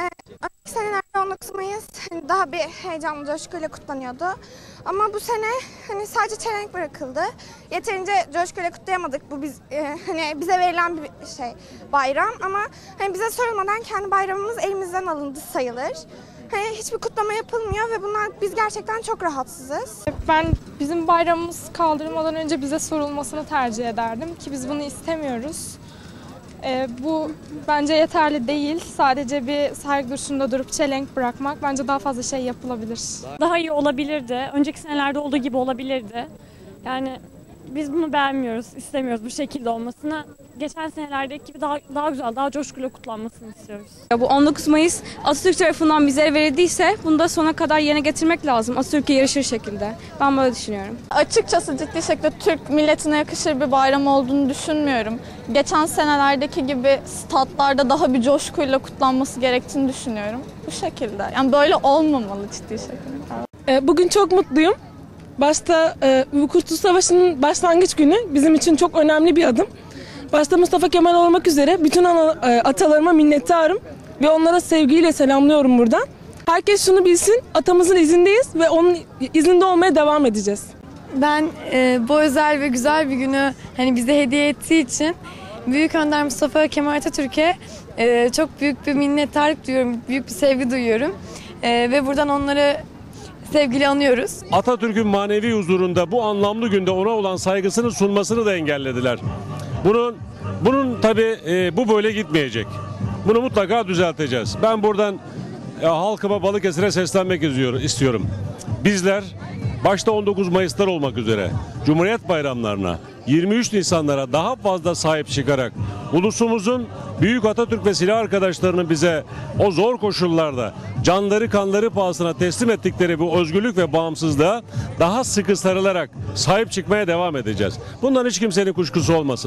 önceki senelerde 19 Mayıs hani daha bir heyecanlı coşkuyla kutlanıyordu. Ama bu sene hani sadece çelenk bırakıldı. Yeterince coşkuyla kutlayamadık. Bu biz e, hani bize verilen bir şey bayram ama hani bize sorulmadan kendi bayramımız elimizden alındı sayılır. Hani hiçbir kutlama yapılmıyor ve bunlar biz gerçekten çok rahatsızız. Ben bizim bayramımız kaldırılmadan önce bize sorulmasını tercih ederdim ki biz bunu istemiyoruz. Ee, bu bence yeterli değil. Sadece bir saygı duruşunda durup çelenk bırakmak bence daha fazla şey yapılabilir. daha iyi olabilirdi. Önceki senelerde olduğu gibi olabilirdi. Yani biz bunu beğenmiyoruz, istemiyoruz bu şekilde olmasını. Geçen senelerdeki gibi daha daha güzel, daha coşkuyla kutlanmasını istiyoruz. Ya bu 19 Mayıs Atatürk tarafından bize verildiyse bunu da sona kadar yerine getirmek lazım. Atatürk'e yarışır şekilde. Ben böyle düşünüyorum. Açıkçası ciddi şekilde Türk milletine yakışır bir bayram olduğunu düşünmüyorum. Geçen senelerdeki gibi statlarda daha bir coşkuyla kutlanması gerektiğini düşünüyorum. Bu şekilde. Yani böyle olmamalı ciddi şekilde. E, Bugün çok mutluyum. Başta e, Kurtuluş Savaşı'nın başlangıç günü bizim için çok önemli bir adım. Başta Mustafa Kemal olmak üzere bütün e, atalarıma minnettarım ve onlara sevgiyle selamlıyorum buradan. Herkes şunu bilsin, atamızın izindeyiz ve onun izinde olmaya devam edeceğiz. Ben e, bu özel ve güzel bir günü hani bize hediye ettiği için Büyük Önder Mustafa Kemal Atatürk'e e, çok büyük bir minnettarlık duyuyorum, büyük bir sevgi duyuyorum. E, ve buradan onları sevgili anıyoruz. Atatürk'ün manevi huzurunda bu anlamlı günde ona olan saygısını sunmasını da engellediler. Bunun bunun tabii e, bu böyle gitmeyecek. Bunu mutlaka düzelteceğiz. Ben buradan e, halkıma Balıkesir'e seslenmek istiyor- istiyorum. Bizler başta 19 Mayıs'lar olmak üzere Cumhuriyet bayramlarına 23 Nisanlara daha fazla sahip çıkarak ulusumuzun büyük Atatürk ve silah arkadaşlarının bize o zor koşullarda canları kanları pahasına teslim ettikleri bu özgürlük ve bağımsızlığa daha sıkı sarılarak sahip çıkmaya devam edeceğiz. Bundan hiç kimsenin kuşkusu olmasın.